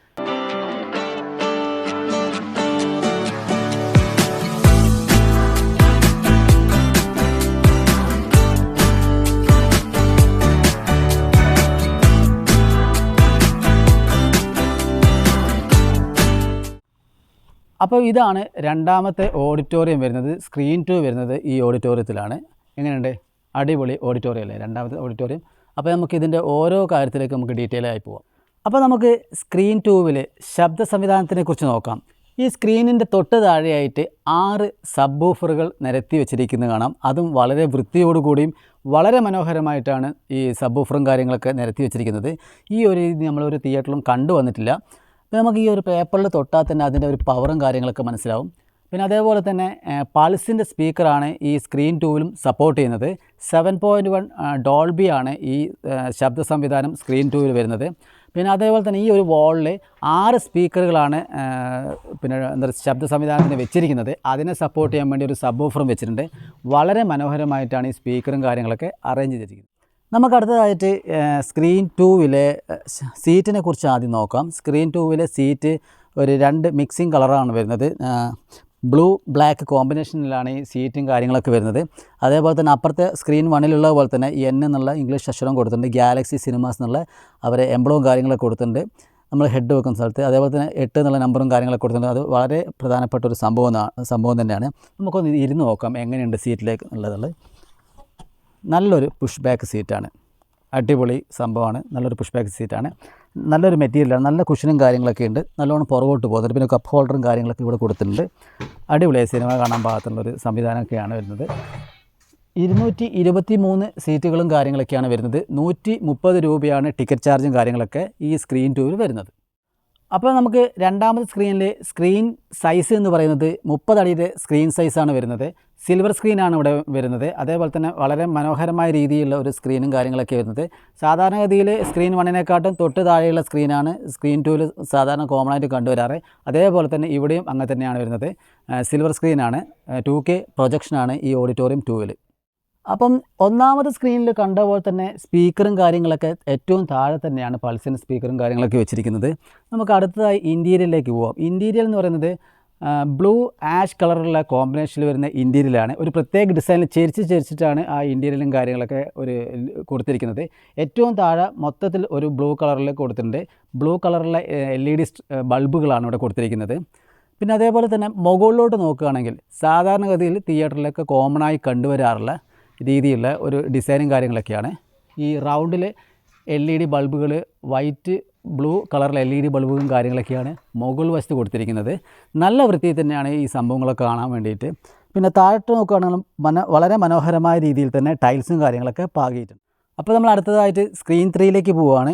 അപ്പോൾ ഇതാണ് രണ്ടാമത്തെ ഓഡിറ്റോറിയം വരുന്നത് സ്ക്രീൻ ടു വരുന്നത് ഈ ഓഡിറ്റോറിയത്തിലാണ് എങ്ങനെയുണ്ട്? അടിപൊളി ഓഡിറ്റോറിയം അല്ലേ? രണ്ടാമത്തെ ഓഡിറ്റോറിയം അപ്പോൾ നമുക്ക് ഇതിന്റെ ഓരോ കാര്യത്തിലേക്ക് നമുക്ക് ഡീറ്റെയിൽ ആയി പോവാം. അപ്പോൾ നമുക്ക് സ്ക്രീൻ ടൂവിൽ ശബ്ദ സംവിധാനത്തിനെ കുറിച്ച് നോക്കാം. ഈ സ്ക്രീനിന്റെ തൊട്ട് താഴെയായിട്ട് ആറ് സബ് ബൂഫറുകൾ നിരത്തി വെച്ചിരിക്കുന്നത് കാണാം. അതും വളരെ വൃത്തിയോടുകൂടിയും വളരെ മനോഹരമായിട്ടാണ് ഈ സബ് ബൂഫറും കാര്യങ്ങളൊക്കെ നിരത്തി വെച്ചിരിക്കുന്നത്. ഈ ഒരു രീതി നമ്മളൊരു തിയേറ്ററിലും കണ്ടുവന്നിട്ടില്ല. അപ്പോൾ നമുക്ക് ഈ ഒരു പേപ്പറിൽ തൊട്ടാൽ തന്നെ അതിന്റെ ഒരു പവറും കാര്യങ്ങളൊക്കെ മനസ്സിലാവും. പിന്നെ അതേപോലെ തന്നെ പൾസിന്റെ സ്പീക്കറാണ് ഈ സ്ക്രീൻ ടൂവിലും സപ്പോർട്ട് ചെയ്യുന്നത്. സെവൻ പോയിന്റ് വൺ ഡോൾബി ആണ് ഈ ശബ്ദ സംവിധാനം സ്ക്രീൻ ടൂവിൽ വരുന്നത്. പിന്നെ അതേപോലെ തന്നെ ഈ ഒരു വാളിൽ ആറ് സ്പീക്കറുകളാണ് പിന്നെ എന്താ ശബ്ദ സംവിധാനത്തിന് വെച്ചിരിക്കുന്നത്. അതിനെ സപ്പോർട്ട് ചെയ്യാൻ വേണ്ടി ഒരു സബ് ഓഫറും വെച്ചിട്ടുണ്ട്. വളരെ മനോഹരമായിട്ടാണ് ഈ സ്പീക്കറും കാര്യങ്ങളൊക്കെ അറേഞ്ച് ചെയ്തിരിക്കുന്നത്. നമുക്ക് അടുത്തതായിട്ട് സ്ക്രീൻ ടൂവിലെ സീറ്റിനെ കുറിച്ച് ആദ്യം നോക്കാം. സ്ക്രീൻ ടൂവിലെ സീറ്റ് ഒരു രണ്ട് മിക്സിങ് കളറാണ് വരുന്നത്. ബ്ലൂ ബ്ലാക്ക് കോമ്പിനേഷനിലാണ് ഈ സീറ്റും കാര്യങ്ങളൊക്കെ വരുന്നത്. അതേപോലെ തന്നെ അപ്പുറത്തെ സ്ക്രീൻ വണ്ണിലുള്ള പോലെ തന്നെ എൻ എന്നുള്ള ഇംഗ്ലീഷ് അക്ഷരം കൊടുത്തിട്ടുണ്ട്. ഗാലക്സി സിനിമാസ് എന്നുള്ള അവരെ എംബ്ലവും കാര്യങ്ങളൊക്കെ കൊടുത്തിട്ടുണ്ട്. നമ്മൾ ഹെഡ് വെക്കുന്ന സ്ഥലത്ത്. അതേപോലെ തന്നെ എട്ട് എന്നുള്ള നമ്പറും കാര്യങ്ങളൊക്കെ കൊടുത്തിട്ടുണ്ട്. അത് വളരെ പ്രധാനപ്പെട്ട ഒരു സംഭവം സംഭവം തന്നെയാണ്. നമുക്കൊന്ന് ഇരുന്ന് നോക്കാം എങ്ങനെയുണ്ട് സീറ്റിലേക്ക് ഉള്ളതുള്ളത് നല്ലൊരു പുഷ് ബാക്ക് സീറ്റാണ് അടിപൊളി സംഭവമാണ്. നല്ലൊരു പുഷ് ബാക്ക് സീറ്റാണ് നല്ലൊരു മെറ്റീരിയലാണ് നല്ല കുഷനും കാര്യങ്ങളൊക്കെ ഉണ്ട്. നല്ലോണം പുറകോട്ട് പോകുന്നുണ്ട് പിന്നെ കപ്പ് ഹോൾഡറും കാര്യങ്ങളൊക്കെ ഇവിടെ കൊടുത്തിട്ടുണ്ട്. അടിപൊളിയായി സിനിമ കാണാൻ പാകത്തുള്ള ഒരു സംവിധാനമൊക്കെയാണ് വരുന്നത്. ഇരുന്നൂറ്റി ഇരുപത്തി മൂന്ന് സീറ്റുകളും കാര്യങ്ങളൊക്കെയാണ് വരുന്നത്. നൂറ്റി മുപ്പത് രൂപയാണ് ടിക്കറ്റ് ചാർജും കാര്യങ്ങളൊക്കെ ഈ സ്ക്രീൻ ടൂവിൽ വരുന്നത്. അപ്പോൾ നമുക്ക് രണ്ടാമത്തെ സ്ക്രീനിൽ സ്ക്രീൻ സൈസ് എന്ന് പറയുന്നത് മുപ്പത് അടിയുടെ സ്ക്രീൻ സൈസാണ് വരുന്നത്. സിൽവർ സ്ക്രീനാണ് ഇവിടെ വരുന്നത്. അതേപോലെ തന്നെ വളരെ മനോഹരമായ രീതിയിലുള്ള ഒരു സ്ക്രീനും കാര്യങ്ങളൊക്കെ വരുന്നത്. സാധാരണഗതിയിൽ സ്ക്രീൻ വണ്ണിനെക്കാട്ടും തൊട്ട് താഴെയുള്ള സ്ക്രീനാണ് സ്ക്രീൻ ടൂവിൽ സാധാരണ കോമൺ ആയിട്ട് കണ്ടുവരാറ്. അതേപോലെ തന്നെ ഇവിടെയും അങ്ങനെ തന്നെയാണ് വരുന്നത്. സിൽവർ സ്ക്രീനാണ് ടു കെ പ്രൊജക്ഷനാണ് ഈ ഓഡിറ്റോറിയം ടൂവിൽ അപ്പം ഒന്നാമത് സ്ക്രീനിൽ കണ്ട പോലെ തന്നെ സ്പീക്കറും കാര്യങ്ങളൊക്കെ ഏറ്റവും താഴെ തന്നെയാണ് പൾസിന്റെ സ്പീക്കറും കാര്യങ്ങളൊക്കെ വെച്ചിരിക്കുന്നത്. നമുക്ക് അടുത്തതായി ഇന്റീരിയലിലേക്ക് പോവാം. ഇന്റീരിയൽ എന്ന് പറയുന്നത് ബ്ലൂ ആഷ് കളറുള്ള കോമ്പിനേഷനിൽ വരുന്ന ഇന്റീരിയലാണ് ഒരു പ്രത്യേക ഡിസൈനിൽ ചെരിച്ച് ചെരിച്ചിട്ടാണ് ആ ഇന്റീരിയലും കാര്യങ്ങളൊക്കെ ഒരു കൊടുത്തിരിക്കുന്നത്. ഏറ്റവും താഴെ മൊത്തത്തിൽ ഒരു ബ്ലൂ കളറിൽ കൊടുത്തിട്ടുണ്ട്. ബ്ലൂ കളറുള്ള എൽ ഇ ഡി ബൾബുകളാണ് ഇവിടെ കൊടുത്തിരിക്കുന്നത്. പിന്നെ അതേപോലെ തന്നെ മുകളിലോട്ട് നോക്കുകയാണെങ്കിൽ സാധാരണഗതിയിൽ തിയേറ്ററിലൊക്കെ കോമണായി കണ്ടുവരാറുള്ള രീതിയിലുള്ള ഒരു ഡിസൈനും കാര്യങ്ങളൊക്കെയാണ്. ഈ റൗണ്ടിൽ എൽ ഇ ഡി ബൾബുകൾ വൈറ്റ് ബ്ലൂ കളറിൽ എൽ ഇ ഡി ബൾബുകളും കാര്യങ്ങളൊക്കെയാണ് മുകൾ വശത്ത് കൊടുത്തിരിക്കുന്നത്. നല്ല വൃത്തിയിൽ തന്നെയാണ് ഈ സംഭവങ്ങളൊക്കെ കാണാൻ വേണ്ടിയിട്ട്. പിന്നെ താഴോട്ട് നോക്കുകയാണെങ്കിലും മന വളരെ മനോഹരമായ രീതിയിൽ തന്നെ ടൈൽസും കാര്യങ്ങളൊക്കെ പാകിയിട്ടുണ്ട്. അപ്പോൾ നമ്മൾ അടുത്തതായിട്ട് സ്ക്രീൻ ത്രീയിലേക്ക് പോവുകയാണ്.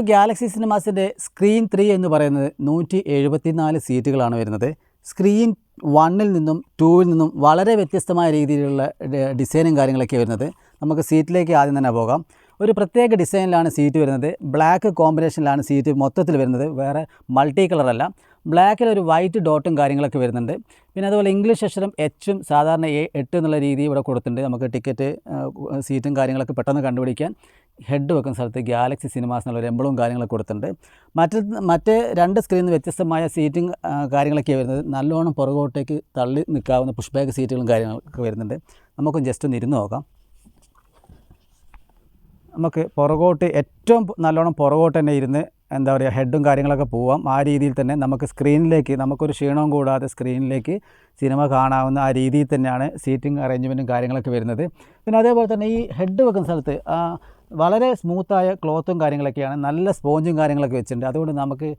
അപ്പോൾ ഗാലക്സി സിനിമാസിന്റെ സ്ക്രീൻ ത്രീ എന്ന് പറയുന്നത് നൂറ്റി എഴുപത്തിനാല് സീറ്റുകളാണ് വരുന്നത്. സ്ക്രീൻ വണ്ണിൽ നിന്നും ടൂവിൽ നിന്നും വളരെ വ്യത്യസ്തമായ രീതിയിലുള്ള ഡിസൈനും കാര്യങ്ങളൊക്കെ വരുന്നത്. നമുക്ക് സീറ്റിലേക്ക് ആദ്യം തന്നെ പോകാം. ഒരു പ്രത്യേക ഡിസൈനിലാണ് സീറ്റ് വരുന്നത്. ബ്ലാക്ക് കോമ്പിനേഷനിലാണ് സീറ്റ് മൊത്തത്തിൽ വരുന്നത്. വേറെ മൾട്ടി കളറല്ല. ബ്ലാക്കിൽ ഒരു വൈറ്റ് ഡോട്ടും കാര്യങ്ങളൊക്കെ വരുന്നുണ്ട്. പിന്നെ അതുപോലെ ഇംഗ്ലീഷ് അക്ഷരം എച്ചും സാധാരണ എ എട്ട് എന്നുള്ള രീതി ഇവിടെ കൊടുത്തിട്ടുണ്ട്. നമുക്ക് ടിക്കറ്റ് സീറ്റും കാര്യങ്ങളൊക്കെ പെട്ടെന്ന് കണ്ടുപിടിക്കാൻ. ഹെഡ് വെക്കുന്ന സ്ഥലത്ത് ഗാലക്സി സിനിമാസ് എന്നുള്ള ഒരു എംബിളും കാര്യങ്ങളൊക്കെ കൊടുത്തിട്ടുണ്ട്. മറ്റ് മറ്റ് രണ്ട് സ്ക്രീനിൽ നിന്ന് വ്യത്യസ്തമായ സീറ്റിംഗ് കാര്യങ്ങളൊക്കെ വരുന്നത്. നല്ലോണം പുറകോട്ടേക്ക് തള്ളി നിൽക്കാവുന്ന പുഷ് ബാക്ക് സീറ്റുകളും കാര്യങ്ങളൊക്കെ വരുന്നുണ്ട്. നമുക്കും ജസ്റ്റ് ഒന്ന് ഇരുന്ന് നോക്കാം. നമുക്ക് പുറകോട്ട് ഏറ്റവും നല്ലോണം പുറകോട്ട് തന്നെ ഇരുന്ന് എന്താ പറയുക ഹെഡും കാര്യങ്ങളൊക്കെ പോവാം. ആ രീതിയിൽ തന്നെ നമുക്ക് സ്ക്രീനിലേക്ക് നമുക്കൊരു ക്ഷീണവും കൂടാതെ സ്ക്രീനിലേക്ക് സിനിമ കാണാവുന്ന ആ രീതിയിൽ തന്നെയാണ് സീറ്റിംഗ് അറേഞ്ച്മെന്റും കാര്യങ്ങളൊക്കെ വരുന്നത്. പിന്നെ അതേപോലെ തന്നെ ഈ ഹെഡ് വെക്കുന്ന സ്ഥലത്ത് വളരെ സ്മൂത്തായ ക്ലോത്തും കാര്യങ്ങളൊക്കെയാണ്. നല്ല സ്പോഞ്ചും കാര്യങ്ങളൊക്കെ വെച്ചിട്ടുണ്ട്. അതുകൊണ്ട് നമുക്ക്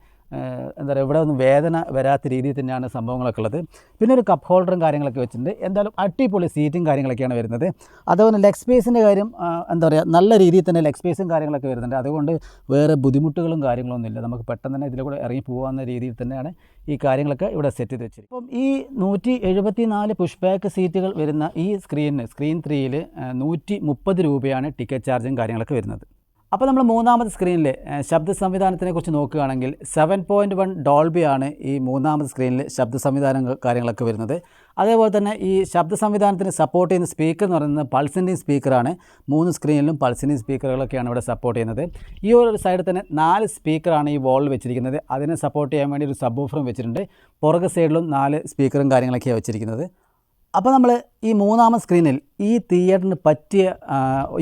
എന്താ പറയുക ഇവിടെ ഒന്നും വേദന വരാത്ത രീതിയിൽ തന്നെയാണ് സംഭവങ്ങളൊക്കെ ഉള്ളത്. പിന്നെ ഒരു കപ്പ് ഹോൾഡറും കാര്യങ്ങളൊക്കെ വെച്ചിട്ടുണ്ട്. എന്തായാലും അടിപൊളി സീറ്റും കാര്യങ്ങളൊക്കെയാണ് വരുന്നത്. അതുപോലെ ലെഗ് സ്പേസിന്റെ കാര്യം എന്താ പറയുക നല്ല രീതിയിൽ തന്നെ ലെഗ് സ്പേസും കാര്യങ്ങളൊക്കെ വരുന്നുണ്ട്. അതുകൊണ്ട് വേറെ ബുദ്ധിമുട്ടുകളും കാര്യങ്ങളൊന്നും ഇല്ല. നമുക്ക് പെട്ടെന്ന് തന്നെ ഇതിലൂടെ ഇറങ്ങി പോകാവുന്ന രീതിയിൽ തന്നെയാണ് ഈ കാര്യങ്ങളൊക്കെ ഇവിടെ സെറ്റ് ചെയ്ത് വെച്ചത് അപ്പം ഈ നൂറ്റി എഴുപത്തി നാല് പുഷ് ബാക്ക് സീറ്റുകൾ വരുന്ന ഈ സ്ക്രീനിന് സ്ക്രീൻ ത്രീയിൽ നൂറ്റി മുപ്പത് രൂപയാണ് ടിക്കറ്റ് ചാർജും കാര്യങ്ങളൊക്കെ വരുന്നത്. അപ്പോൾ നമ്മൾ മൂന്നാമത് സ്ക്രീനിൽ ശബ്ദ സംവിധാനത്തിനെ കുറിച്ച് നോക്കുകയാണെങ്കിൽ സെവൻ പോയിന്റ് വൺ ഡോൾബി ആണ് ഈ മൂന്നാമത് സ്ക്രീനിൽ ശബ്ദ സംവിധാനങ്ങൾ കാര്യങ്ങളൊക്കെ വരുന്നത്. അതേപോലെ തന്നെ ഈ ശബ്ദ സംവിധാനത്തിന് സപ്പോർട്ട് ചെയ്യുന്ന സ്പീക്കർ എന്ന് പറയുന്നത് പൾസിന്റെയും സ്പീക്കറാണ് മൂന്ന് സ്ക്രീനിലും പൾസിന്റെയും സ്പീക്കറുകളൊക്കെയാണ് ഇവിടെ സപ്പോർട്ട് ചെയ്യുന്നത്. ഈ ഒരു സൈഡിൽ തന്നെ നാല് സ്പീക്കറാണ് ഈ വോളിൽ വെച്ചിരിക്കുന്നത്. അതിനെ സപ്പോർട്ട് ചെയ്യാൻ വേണ്ടി ഒരു സബ് ഓഫറും വെച്ചിട്ടുണ്ട്. പുറകെ സൈഡിലും നാല് സ്പീക്കറും കാര്യങ്ങളൊക്കെയാണ് വെച്ചിരിക്കുന്നത്. അപ്പോൾ നമ്മൾ ഈ മൂന്നാമത് സ്ക്രീനിൽ ഈ തിയേറ്ററിന് പറ്റിയ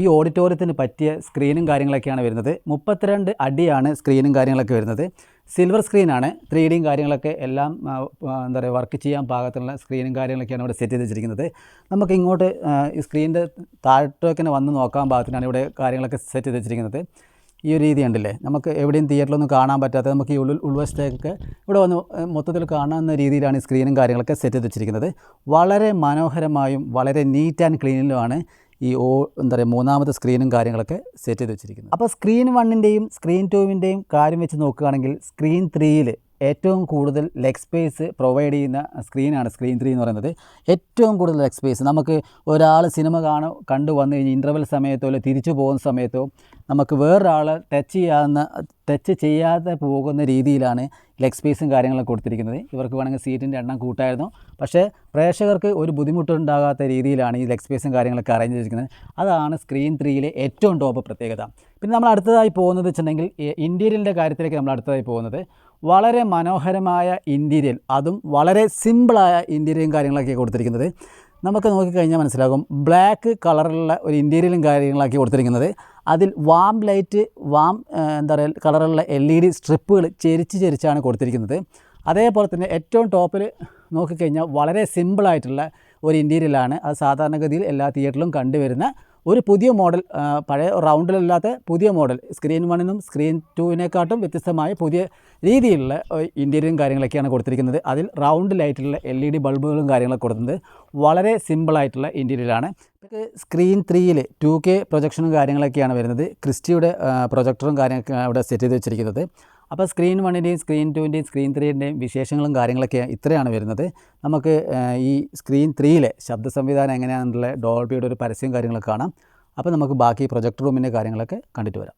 ഈ ഓഡിറ്റോറിയത്തിന് പറ്റിയ സ്ക്രീനും കാര്യങ്ങളൊക്കെയാണ് വരുന്നത്. മുപ്പത്തിരണ്ട് അടിയാണ് സ്ക്രീനും കാര്യങ്ങളൊക്കെ വരുന്നത്. സിൽവർ സ്ക്രീനാണ് ത്രീ ഡിയും കാര്യങ്ങളൊക്കെ എല്ലാം എന്താ പറയുക വർക്ക് ചെയ്യാൻ പാകത്തിലുള്ള സ്ക്രീനും കാര്യങ്ങളൊക്കെയാണ് ഇവിടെ സെറ്റ് ചെയ്ത് വെച്ചിരിക്കുന്നത് നമുക്ക് ഇങ്ങോട്ട് ഈ സ്ക്രീനിന്റെ താഴ്ത്തൊക്കെ വന്ന് നോക്കാൻ പാകത്തിനാണ് ഇവിടെ കാര്യങ്ങളൊക്കെ സെറ്റ് ചെയ്ത് വെച്ചിരിക്കുന്നത് ഈ ഒരു രീതി ഉണ്ടല്ലേ നമുക്ക് എവിടെയും തിയേറ്ററിലൊന്നും കാണാൻ പറ്റാത്ത നമുക്ക് ഈ ഉള്ളിൽ ഉൾവശത്തേക്കൊക്കെ ഇവിടെ വന്ന് മൊത്തത്തിൽ കാണാവുന്ന രീതിയിലാണ് ഈ സ്ക്രീനും കാര്യങ്ങളൊക്കെ സെറ്റ് ചെയ്ത് വെച്ചിരിക്കുന്നത്. വളരെ മനോഹരമായും വളരെ നീറ്റ് ആൻഡ് ക്ലീനിലുമാണ് ഈ ഓ എന്താ പറയുക മൂന്നാമത്തെ സ്ക്രീനും കാര്യങ്ങളൊക്കെ സെറ്റ് ചെയ്ത് വെച്ചിരിക്കുന്നത്. അപ്പോൾ സ്ക്രീൻ വണ്ണിന്റെയും സ്ക്രീൻ ടൂവിന്റെയും കാര്യം വെച്ച് നോക്കുകയാണെങ്കിൽ സ്ക്രീൻ ത്രീയിൽ ഏറ്റവും കൂടുതൽ ലെഗ് സ്പേസ് പ്രൊവൈഡ് ചെയ്യുന്ന സ്ക്രീനാണ് സ്ക്രീൻ ത്രീ എന്ന് പറയുന്നത്. ഏറ്റവും കൂടുതൽ ലെഗ് സ്പേസ് നമുക്ക് ഒരാൾ സിനിമ കാണ കണ്ടു വന്നു കഴിഞ്ഞ് ഇന്റർവെൽ സമയത്തോ അല്ലെങ്കിൽ തിരിച്ചു പോകുന്ന സമയത്തോ നമുക്ക് വേറൊരാളെ ടച്ച് ചെയ്യാവുന്ന ടച്ച് ചെയ്യാതെ പോകുന്ന രീതിയിലാണ് ലെഗ് സ്പേസും കാര്യങ്ങളൊക്കെ കൊടുത്തിരിക്കുന്നത്. ഇവർക്ക് വേണമെങ്കിൽ സീറ്റിന്റെ എണ്ണം കൂട്ടായിരുന്നു. പക്ഷേ പ്രേക്ഷകർക്ക് ഒരു ബുദ്ധിമുട്ടുണ്ടാകാത്ത രീതിയിലാണ് ഈ ലെഗ് സ്പേസും കാര്യങ്ങളൊക്കെ അറേഞ്ച് ചെയ്തിരിക്കുന്നത്. അതാണ് സ്ക്രീൻ ത്രീയിലെ ഏറ്റവും ടോപ്പ് പ്രത്യേകത. പിന്നെ നമ്മൾ അടുത്തതായി പോകുന്നത് വെച്ചിട്ടുണ്ടെങ്കിൽ ഇന്റീരിയലിന്റെ കാര്യത്തിലേക്ക് നമ്മൾ അടുത്തതായി പോകുന്നത്. വളരെ മനോഹരമായ ഇന്റീരിയൽ അതും വളരെ സിമ്പിളായ ഇന്റീരിയലും കാര്യങ്ങളൊക്കെ കൊടുത്തിരിക്കുന്നത്. നമുക്ക് നോക്കിക്കഴിഞ്ഞാൽ മനസ്സിലാകും ബ്ലാക്ക് കളറുള്ള ഒരു ഇന്റീരിയലും കാര്യങ്ങളാക്കി കൊടുത്തിരിക്കുന്നത്. അതിൽ വാം ലൈറ്റ് വാം എന്താ പറയുക കളറുള്ള എൽ ഇ ഡി സ്ട്രിപ്പുകൾ ചെരിച്ച് ചെരിച്ചാണ് കൊടുത്തിരിക്കുന്നത്. അതേപോലെ തന്നെ ഏറ്റവും ടോപ്പിൽ നോക്കിക്കഴിഞ്ഞാൽ വളരെ സിമ്പിളായിട്ടുള്ള ഒരു ഇന്റീരിയലാണ് അത് സാധാരണഗതിയിൽ എല്ലാ തിയേറ്ററിലും കണ്ടുവരുന്ന ഒരു പുതിയ മോഡൽ പഴയ റൗണ്ടിലല്ലാത്ത പുതിയ മോഡൽ സ്ക്രീൻ വണ്ണിനും സ്ക്രീൻ ടുവിനെക്കാട്ടും വ്യത്യസ്തമായ പുതിയ രീതിയിലുള്ള ഇന്റീരിയറും കാര്യങ്ങളൊക്കെയാണ് കൊടുത്തിരിക്കുന്നത്. അതിൽ റൗണ്ട് ലൈറ്റിലുള്ള എൽ ഇ ഡി ബൾബുകളും കാര്യങ്ങളൊക്കെ കൊടുക്കുന്നത് വളരെ സിമ്പിളായിട്ടുള്ള ഇന്റീരിയറാണ് സ്ക്രീൻ ത്രീയിൽ ടു കെ പ്രൊജക്ഷനും കാര്യങ്ങളൊക്കെയാണ് വരുന്നത്. ക്രിസ്റ്റിയുടെ പ്രൊജക്ടറും കാര്യങ്ങളൊക്കെ അവിടെ സെറ്റ് ചെയ്ത് വെച്ചിരിക്കുന്നത്. അപ്പോൾ സ്ക്രീൻ വണ്ണിന്റെയും സ്ക്രീൻ ടുവിന്റെയും സ്ക്രീൻ ത്രീന്റെയും വിശേഷങ്ങളും കാര്യങ്ങളൊക്കെ ഇത്രയാണ് വരുന്നത്. നമുക്ക് ഈ സ്ക്രീൻ ത്രീയിലെ ശബ്ദ സംവിധാനം എങ്ങനെയാണെന്നുള്ള ഡോൾബിയുടെ ഒരു പരസ്യം കാര്യങ്ങളൊക്കെ കാണാം. അപ്പോൾ നമുക്ക് ബാക്കി പ്രൊജക്ട് റൂമിന്റെ കാര്യങ്ങളൊക്കെ കണ്ടിട്ട് വരാം.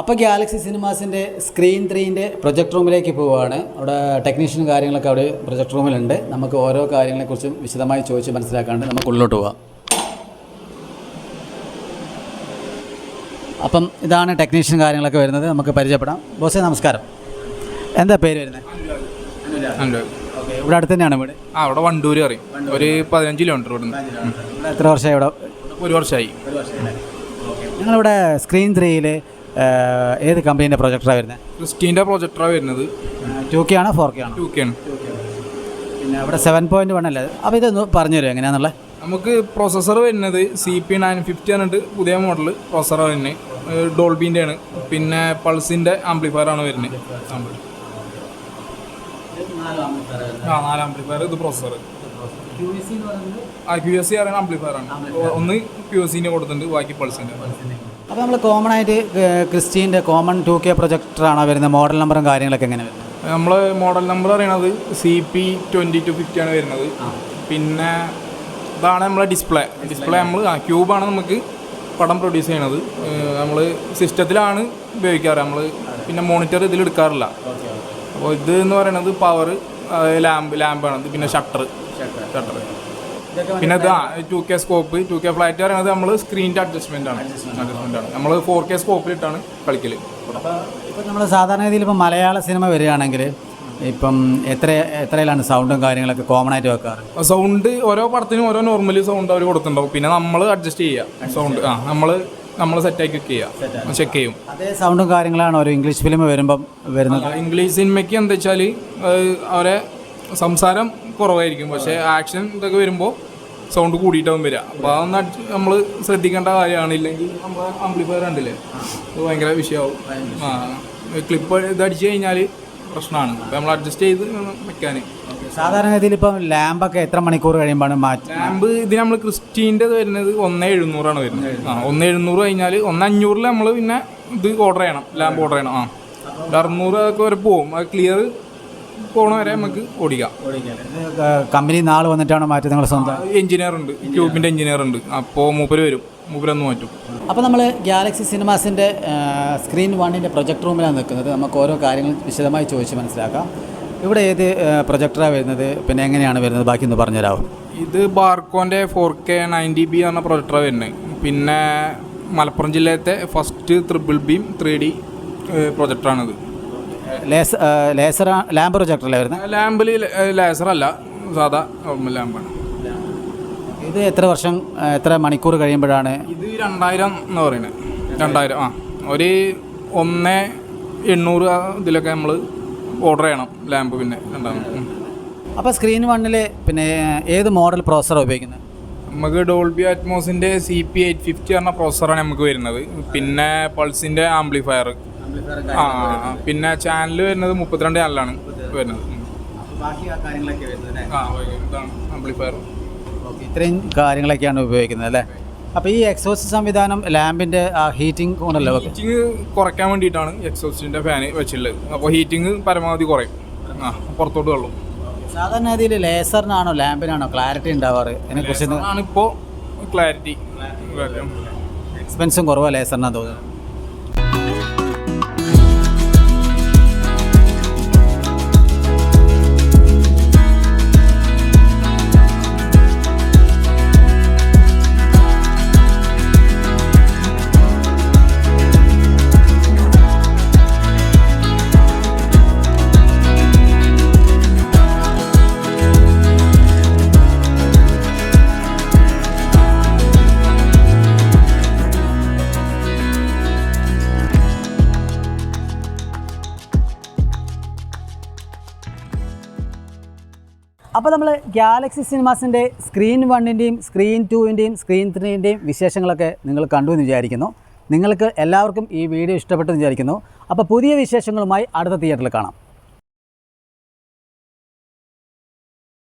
അപ്പോൾ ഗാലക്സി സിനിമാസിന്റെ സ്ക്രീൻ ത്രീന്റെ പ്രൊജക്ട് റൂമിലേക്ക് പോവുകയാണ് അവിടെ ടെക്നീഷ്യൻ കാര്യങ്ങളൊക്കെ അവിടെ പ്രൊജക്ട് റൂമിലുണ്ട് നമുക്ക് ഓരോ കാര്യങ്ങളെക്കുറിച്ചും വിശദമായി ചോദിച്ച് മനസ്സിലാക്കാണ്ട് നമുക്ക് ഉള്ളിലോട്ട് പോവാം. അപ്പം ഇതാണ് ടെക്നീഷ്യൻ കാര്യങ്ങളൊക്കെ വരുന്നത്. നമുക്ക് പരിചയപ്പെടാം. ബോസേ നമസ്കാരം. എന്താ പേര് വരുന്നത് ഇവിടെ അടുത്ത് തന്നെയാണ് വീട്? ആ അവിടെ വണ്ടൂര് അറിയും ഒരു പതിനഞ്ച് കിലോമീറ്റർ ഇവിടെ എത്ര വർഷമായി ഇവിടെ? ഒരു വർഷമായി. നിങ്ങളിവിടെ സ്ക്രീൻ ത്രീയിൽ ഏത് കമ്പനീന്റെ പ്രൊജക്ടറാണ് വരുന്നത് ക്രിസ്റ്റീന്റെ പ്രൊജക്ടറാണ് വരുന്നത്. ടു കെ ആണോ ഫോർ കെ ആണോ ടു കെ ആണ് പിന്നെ അവിടെ സെവൻ പോയിന്റ് വൺ അല്ലേ? അപ്പോൾ ഇതൊന്ന് പറഞ്ഞു തരുമോ എങ്ങനെയാണെന്നുള്ളത് നമുക്ക് പ്രൊസസ്സർ വരുന്നത് സി പി നയൻ ഫിഫ്റ്റി പറഞ്ഞിട്ട് പുതിയ മോഡൽ പ്രൊസസ്സർ വരുന്നത്. ഡോൾബീന്റെ ആണ്. പിന്നെ പൾസിന്റെ ആംപ്ലിഫയർ ആണ് വരുന്നത്. ആ നാല് ആംപ്ലിഫയർ ഇത് പ്രൊസസ്സർ ആ ക്യു എസ് സി പറയുന്ന ആംപ്ലിഫയർ ആണ്. ഒന്ന് ക്യു എസ് സിന്റെ കൊടുത്തിട്ടുണ്ട് ബാക്കി പൾസിന്റെ അപ്പോൾ നമ്മൾ കോമൺ ആയിട്ട് ക്രിസ്റ്റീന്റെ കോമൺ ടു കെ പ്രൊജക്ടറാണ് വരുന്നത്? മോഡൽ നമ്പറും കാര്യങ്ങളൊക്കെ എങ്ങനെ വരുന്നത് നമ്മൾ മോഡൽ നമ്പർ പറയുന്നത് C P twenty two fifty ആണ് വരുന്നത്. പിന്നെ ഇതാണ് നമ്മളെ ഡിസ്പ്ലേ ഡിസ്പ്ലേ നമ്മൾ ആ ക്യൂബാണ് നമുക്ക് പടം പ്രൊഡ്യൂസ് ചെയ്യണത്. നമ്മൾ സിസ്റ്റത്തിലാണ് ഉപയോഗിക്കാറ്. നമ്മൾ പിന്നെ മോണിറ്റർ ഇതിൽ എടുക്കാറില്ല. അപ്പോൾ ഇത് എന്ന് പറയുന്നത് പവർ ലാമ്പ് ലാമ്പാണ് പിന്നെ ഷട്ടർ ഷട്ടർ പിന്നെ ഇത് two K scope two K flat പറയുന്നത് നമ്മൾ സ്ക്രീന്റെ അഡ്ജസ്റ്റ്മെന്റ് ആണ്. അഡ്ജസ്റ്റ്മെന്റ് ആണ്. നമ്മൾ ഫോർ കെ സ്കോപ്പിലിട്ടാണ് കളിക്കൽ ഇപ്പം നമ്മൾ സാധാരണഗതിയിൽ ഇപ്പം മലയാള സിനിമ വരികയാണെങ്കിൽ ഇപ്പം എത്ര എത്രയിലാണ് സൗണ്ടും കാര്യങ്ങളൊക്കെ കോമൺ ആയിട്ട് വെക്കാറ്? സൗണ്ട് ഓരോ പടത്തിനും ഓരോ നോർമലി സൗണ്ട് അവർ കൊടുത്തിട്ടുണ്ടാവും. പിന്നെ നമ്മൾ അഡ്ജസ്റ്റ് ചെയ്യുക സൗണ്ട് ആ നമ്മൾ നമ്മൾ സെറ്റാക്കി ചെയ്യുക ചെക്ക് ചെയ്യും. അതേ സൗണ്ടും കാര്യങ്ങളാണ് ഒരു ഇംഗ്ലീഷ് ഫിലിം വരുമ്പം വരുന്നത്. ഇംഗ്ലീഷ് സിനിമയ്ക്ക് എന്താ വെച്ചാൽ അവരെ സംസാരം കുറവായിരിക്കും. പക്ഷേ ആക്ഷൻ ഇതൊക്കെ വരുമ്പോൾ സൗണ്ട് കൂടിയിട്ടാവും വരിക. അപ്പോൾ അതൊന്ന് നമ്മൾ ശ്രദ്ധിക്കേണ്ട കാര്യമാണ്. ഇല്ലെങ്കിൽ നമ്മൾ ആംപ്ലിഫയർ കണ്ടില്ലേ? അത് ഭയങ്കര വിഷയമാവും ആ ക്ലിപ്പ് ഇത് അടിച്ചു കഴിഞ്ഞാൽ പ്രശ്നമാണ് അപ്പോൾ നമ്മൾ അഡ്ജസ്റ്റ് ചെയ്ത് വെക്കാൻ സാധാരണഗതിയിൽ ഇപ്പം ലാമ്പൊക്കെ എത്ര മണിക്കൂർ കഴിയുമ്പോൾ മാറ്റി ലാമ്പ് ഇത് നമ്മൾ ക്രിസ്റ്റീന്റെ വരുന്നത് ഒന്ന് എഴുന്നൂറാണ് വരുന്നത്. ആ ഒന്ന് എഴുന്നൂറ് കഴിഞ്ഞാൽ ഒന്ന് അഞ്ഞൂറിൽ നമ്മൾ പിന്നെ ഇത് ഓർഡർ ചെയ്യണം. ലാമ്പ് ഓർഡർ ചെയ്യണം. ആ. ഒരു അറുന്നൂറ് ഒക്കെ വരെ പോവും. അത് ക്ലിയർ പോണ വരെ നമുക്ക് ഓടിക്കാം. കമ്പനി നാൾ വന്നിട്ടാണ് മാറ്റി നിങ്ങൾ സ്വന്തം? എഞ്ചിനീയർ ഉണ്ട് ക്യൂബിന്റെ എഞ്ചിനീയർ ഉണ്ട്. അപ്പോൾ മൂപ്പര് വരും. മൂപ്പരൊന്ന് മാറ്റും. അപ്പോൾ നമ്മൾ ഗാലക്സി സിനിമാസിന്റെ സ്ക്രീൻ വണ്ണിന്റെ പ്രൊജക്ട് റൂമിലാണ് നിൽക്കുന്നത്. നമുക്ക് ഓരോ കാര്യങ്ങൾ വിശദമായി ചോദിച്ച് മനസ്സിലാക്കാം. ഇവിടെ ഏത് പ്രൊജക്ടറാണ് വരുന്നത്? പിന്നെ എങ്ങനെയാണ് വരുന്നത്? ബാക്കി ഒന്ന് പറഞ്ഞുതരാമോ ഇത് ബാർക്കോന്റെ ഫോർ കെ നയന്റി ബി എന്ന പ്രൊജക്ടറാണ് വരുന്നത്. പിന്നെ Malappuram ജില്ലയിലത്തെ first triple beam three D പ്രൊജക്ടറാണിത് laser laser lamp പ്രൊജക്ടറല്ലേ വരുന്നത് ലാമ്പിൽ ലേസർ അല്ല സാധാ നോർമൽ ലാമ്പാണ്. ഇത് എത്ര വർഷം എത്ര മണിക്കൂർ കഴിയുമ്പോഴാണ്? ഇത് രണ്ടായിരം എന്ന് പറയുന്നത് രണ്ടായിരം ആ. ഒരു ഒന്ന് എണ്ണൂറ് ഇതിലൊക്കെ നമ്മൾ ഓർഡർ ചെയ്യണം ലാമ്പ് പിന്നെ രണ്ടാമത്. അപ്പോൾ സ്ക്രീൻ വണ്ണിൽ പിന്നെ ഏത് മോഡൽ പ്രോസറാണ് ഉപയോഗിക്കുന്നത്? നമുക്ക് ഡോൾബി അറ്റ്മോസിന്റെ സി പി എയ്റ്റ് ഫിഫ്റ്റി പറഞ്ഞ പ്രോസറാണ് നമുക്ക് വരുന്നത്. പിന്നെ പൾസിന്റെ ആംപ്ലിഫയർ ആ. പിന്നെ ചാനൽ വരുന്നത് മുപ്പത്തിരണ്ട് ചാനലാണ് വരുന്നത്. ആ ഇതാണ് ആംപ്ലിഫയർ ഇത്രയും കാര്യങ്ങളൊക്കെയാണ് ഉപയോഗിക്കുന്നത് അല്ലേ? അപ്പൊ ഈ എക്സോസ് സംവിധാനം ലാമ്പിന്റെ ആ ഹീറ്റിംഗ് കൊണ്ടല്ലോ ഹീറ്റിംഗ് കുറയ്ക്കാൻ വേണ്ടിയിട്ടാണ് എക്സോസ്റ്റിന്റെ ഫാന് വെച്ചിട്ടുള്ളത്. അപ്പൊ ഹീറ്റിംഗ് പരമാവധി കുറയും. ആ പുറത്തോട്ട് വെള്ളം സാധാരണ രീതിയിൽ ലേസറിനാണോ ലാമ്പിനാണോ ക്ലാരിറ്റി ഉണ്ടാവാറ്? ഇതിനെ കുറിച്ച് ഇപ്പോൾ ക്ലാരിറ്റി എക്സ്പെൻസും കുറവാണ് ലേസറിനാണ് തോന്നുന്നത്. ഗാലക്സി സിനിമാസിന്റെ സ്ക്രീൻ വണ്ണിന്റെയും സ്ക്രീൻ ടുവിന്റെയും സ്ക്രീൻ ത്രീന്റെയും വിശേഷങ്ങളൊക്കെ നിങ്ങൾ കണ്ടു എന്ന് വിചാരിക്കുന്നു. നിങ്ങൾക്ക് എല്ലാവർക്കും ഈ വീഡിയോ ഇഷ്ടപ്പെട്ടെന്ന് വിചാരിക്കുന്നു. അപ്പോൾ പുതിയ വിശേഷങ്ങളുമായി അടുത്ത തിയേറ്ററിൽ കാണാം.